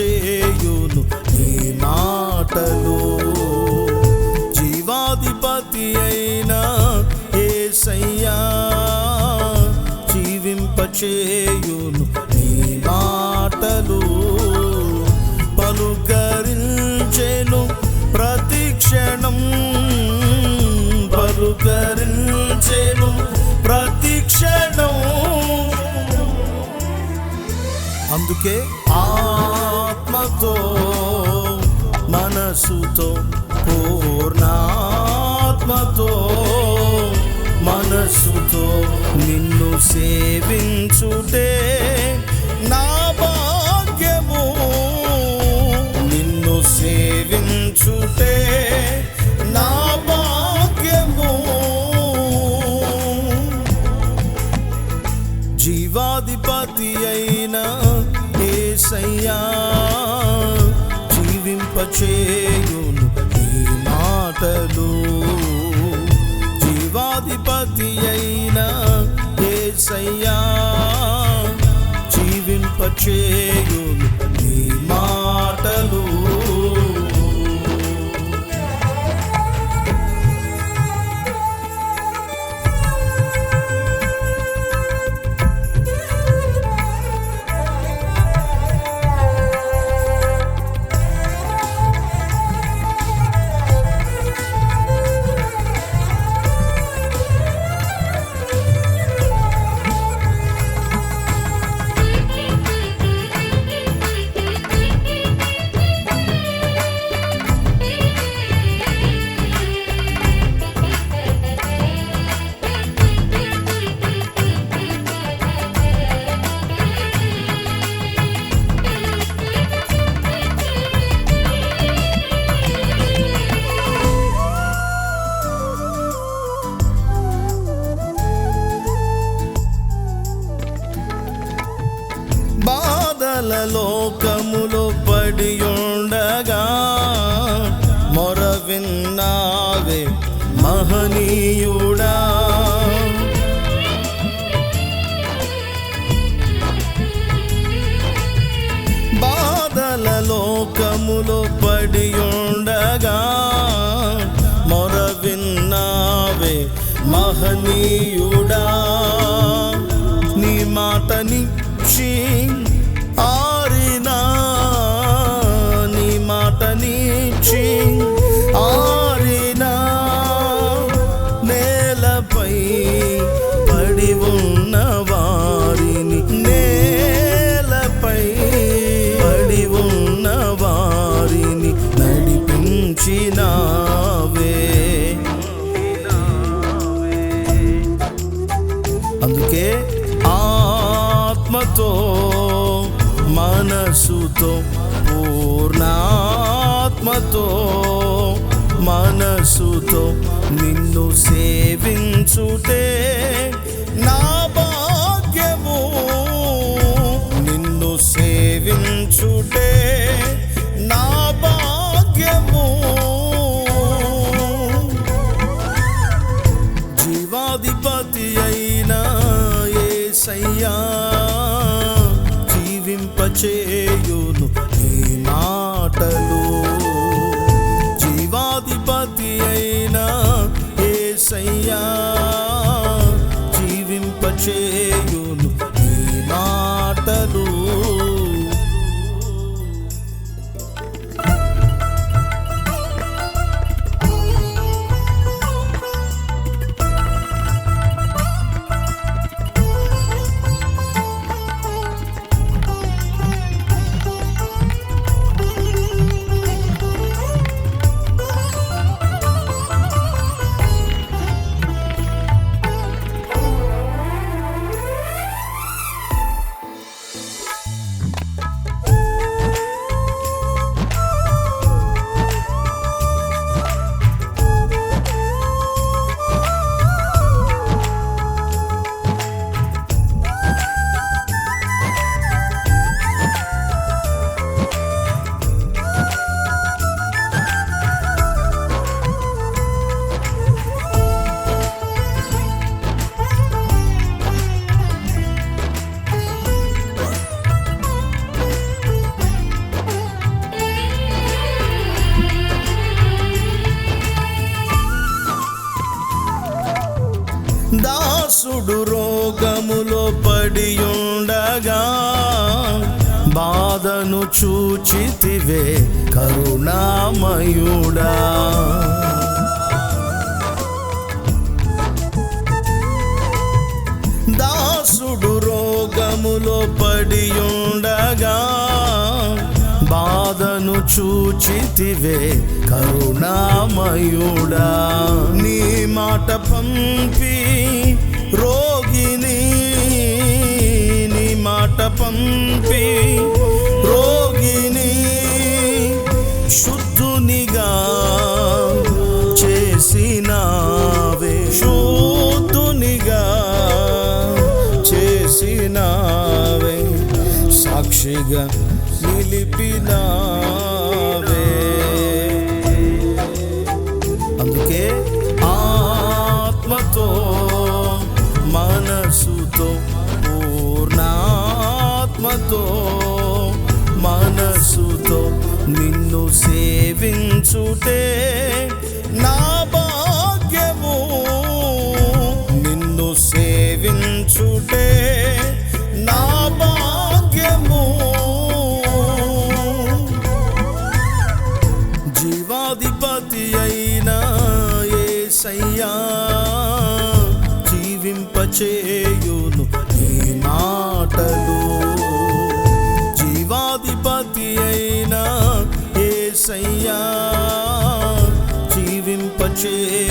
చేయును నీ మాటలు. జీవాధిపతి అయిన ఏసయ్యా జీవింపచేయును. అందుకే ఆత్మతో మనసుతో పూర్ణాత్మతో మనసుతో నిన్ను సేవించుటే నా భాగ్యము. నిన్ను సేవించుటే నా చేయును నీ మాటలు. జీవాధిపతి అయిన ఏసయ్యా జీవింపచేయును నీ మాటలు. మహనీయుడా. బాధల లోకములో పడి ఉండగా మొర విన్నావే మహనీయుడు. మనసుతో పూర్ణాత్మతో మనసుతో నిన్ను సేవించుటే నా country దాసుడు రోగములో పడి ఉండగా బాధను చూచితివే కరుణామయుడా. దాసుడు రోగములో పడి ఉండగా బాధను చూచితివే కరుణామయుడా. నీ మాట పంపి పంపి రోగిని శుద్ధునిగా చేసినావే. శుద్ధునిగా చేసినావే. సాక్షిగా నిలిపినా నిన్ను సేవించుటే నా జీవింపచేయును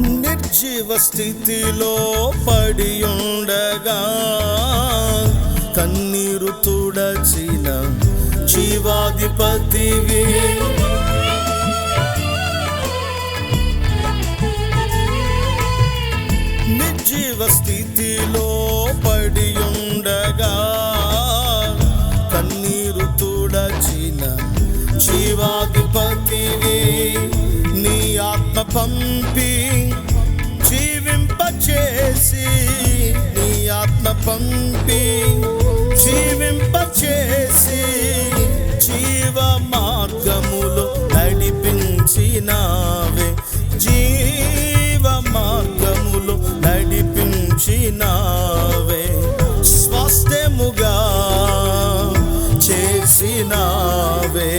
నిర్జీవ స్థితిలో పడి ఉండగా కన్నీరు తుడచిన జీవాధిపతివి. నిర్జీవ స్థితిలో పడి ఉండగా కన్నీరు తుడచిన జీవాధిపతివి. నీ ఆత్మ నడిపించినావే జీవ మార్గములో నడిపించినావే స్వాస్థ్యముగా చేసినావే.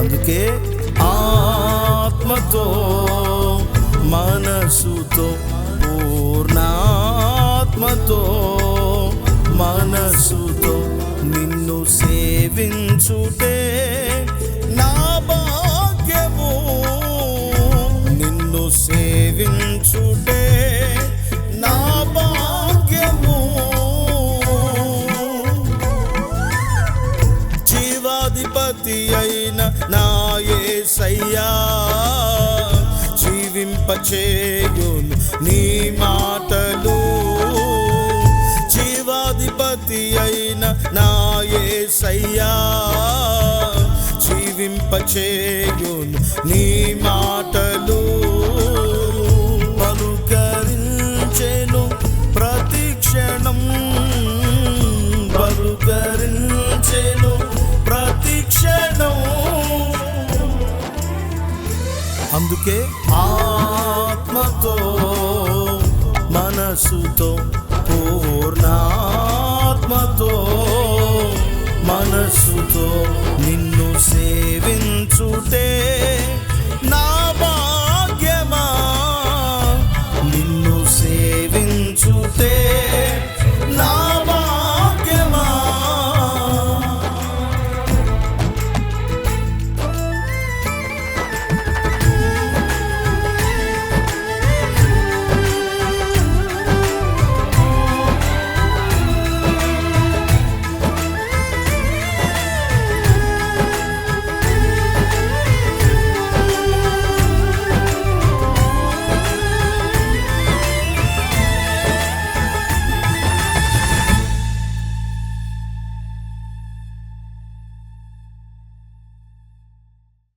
అందుకే ఆత్మతో మనసుతో పూర్ణాత్మతో మనసుతో నిన్ను సేవించుటే నా భాగ్యము. నిన్ను సేవించుటే నా భాగ్యము. జీవాధిపతి అయిన నా సయ్యా జీవింపచేయును నీ మాట సయ్యా జీవింపచేయును నీ మాటలు పలుకరించెను ప్రతి క్షణం పలుకరించెను ప్రతి క్షణం. అందుకే ఆత్మతో మనసుతో పూర్ణాత్మతో మనసుతో నిన్ను సేవించుతే